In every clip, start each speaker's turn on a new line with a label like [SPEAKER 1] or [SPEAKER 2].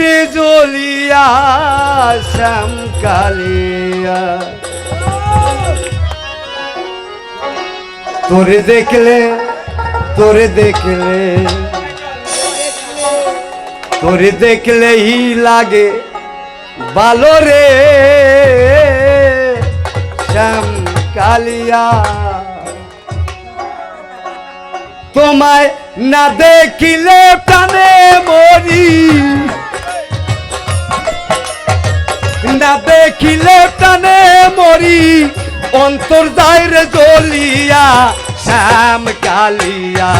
[SPEAKER 1] রে জলিয়া, শ্যাম কালিয়া। তোরে দেখলে তোরে দেখলে, তোরে দেখলেই লাগে ভালো রে। শ্যাম কালিয়া, তোমায় না দেখিলে প্রাণে মরি। না দেখিলে প্রাণে মরি, অন্তর দায়রে জ্বলিয়া শ্যাম কালিয়া।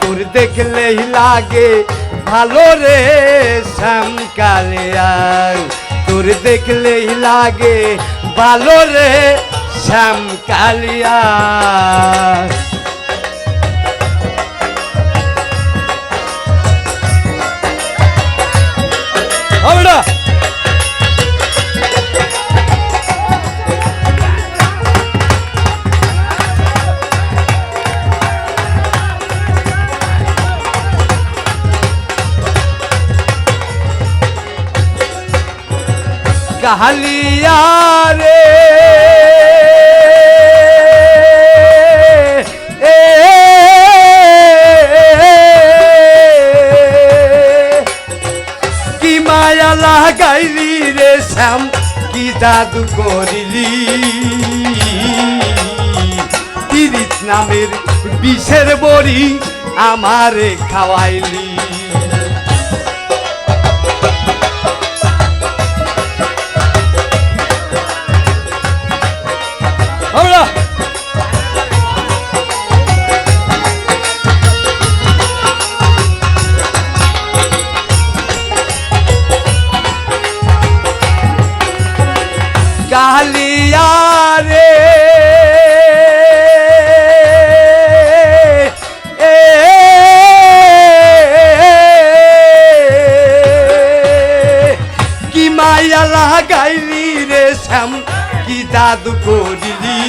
[SPEAKER 1] তোর দেখলেই লাগে ভালো রে শ্যাম কালিয়া। তোর দেখলেই লাগে ভালো রে শ্যাম কালিয়া। হবে কাহালিয়া রে কি মায়া লাগাইলি রে শ্যাম কি জাদু করিলি তিরিশ নামের বিষের বড়ি আমারে খাওয়াইলি লাগাইলি রে শ্যাম, কি জাদু করিলি?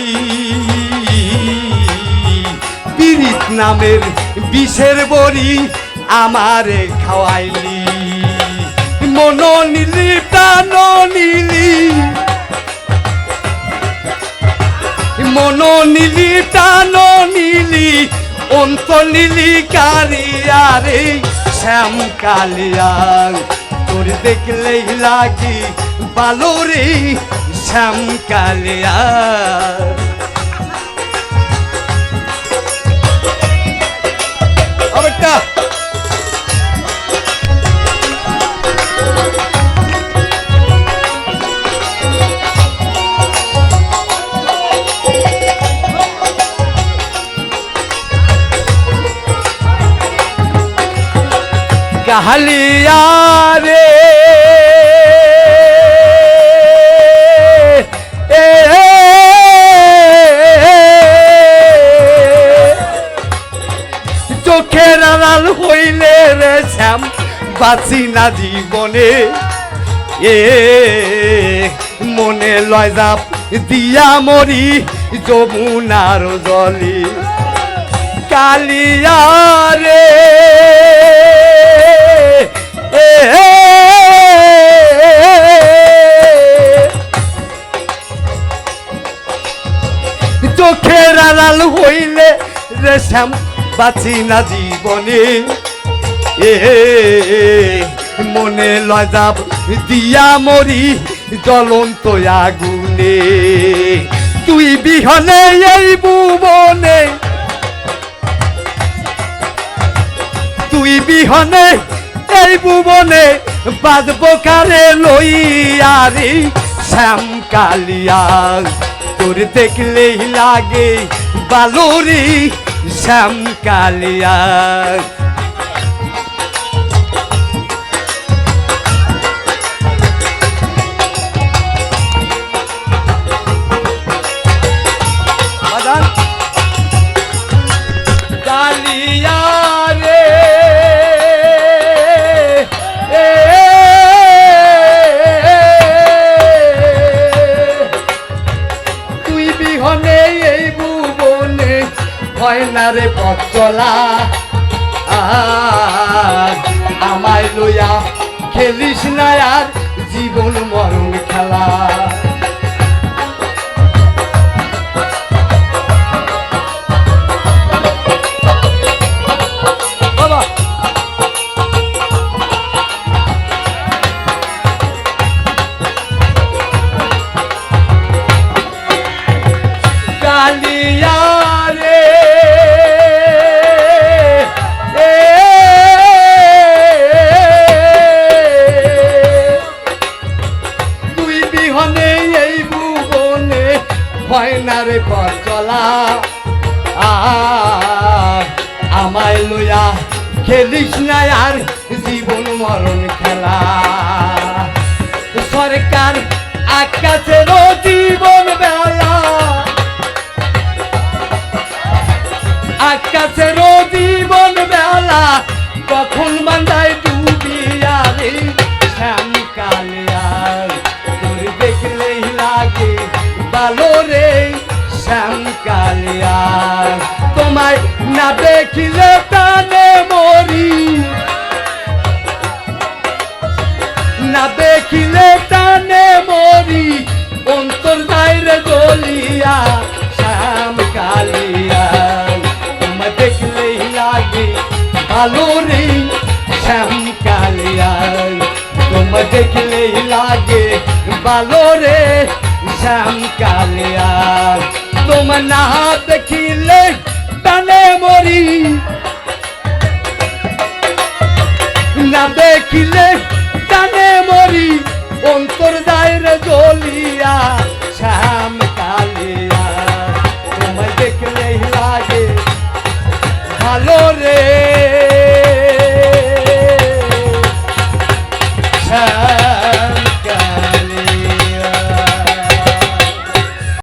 [SPEAKER 1] পীড়িত নামের বিষের বড়ি আমারে খাওয়াইলি। মন নিলি প্রাণ নিলি মন নিলি প্রাণ নিলি অন্ত নিলি রে, শ্যাম কালিয়া। তোর দেখলেই লাগি ভালো রে শ্যাম কালিয়া। আরেকটা বাঁচি না জীবনে। এ, মনে লয় যাপ দিয়া মরি যমুনার জলে। কালিয়া রে চোখের আড়াল হইলে রে শ্যাম, বাঁচি না জীবনে। এ মনে লজাব, দিয়া মরি জ্বলন্ত আগুনে। তুই বিহনে এই ভুবনে। তুই বিহনে এই ভুবনে বাজব কারে লইয়ারি শ্যাম কালিয়া। তোর দেখলেই লাগে বালুরি শ্যাম কালিয়া। এই ভুবনে হয় না রে পথ চলা আমায় লইয়া খেলিস না আর জীবন মরণ হয় না রে পথ চলা। আমায় লইয়া খেলিস না আর জীবন মরণ খেলা। সরকার আকাশের জীবন না দেখিলে তানে মরি। না দেখিলে টানে মরি, অন্তর দায়রে গলিয়া শ্যাম কালিয়া। তোমার দেখলেই লাগে ভালো রে শ্যাম কালিয়া। তোমার দেখলেই লাগে ভালো রে শ্যাম কালিয়া। তোমার না দেখিলে দেখিলে কানে মরি অন্তর দায়রে জলিয়া শ্যাম কালিয়া। তোমায় দেখলেই লাগে ভালো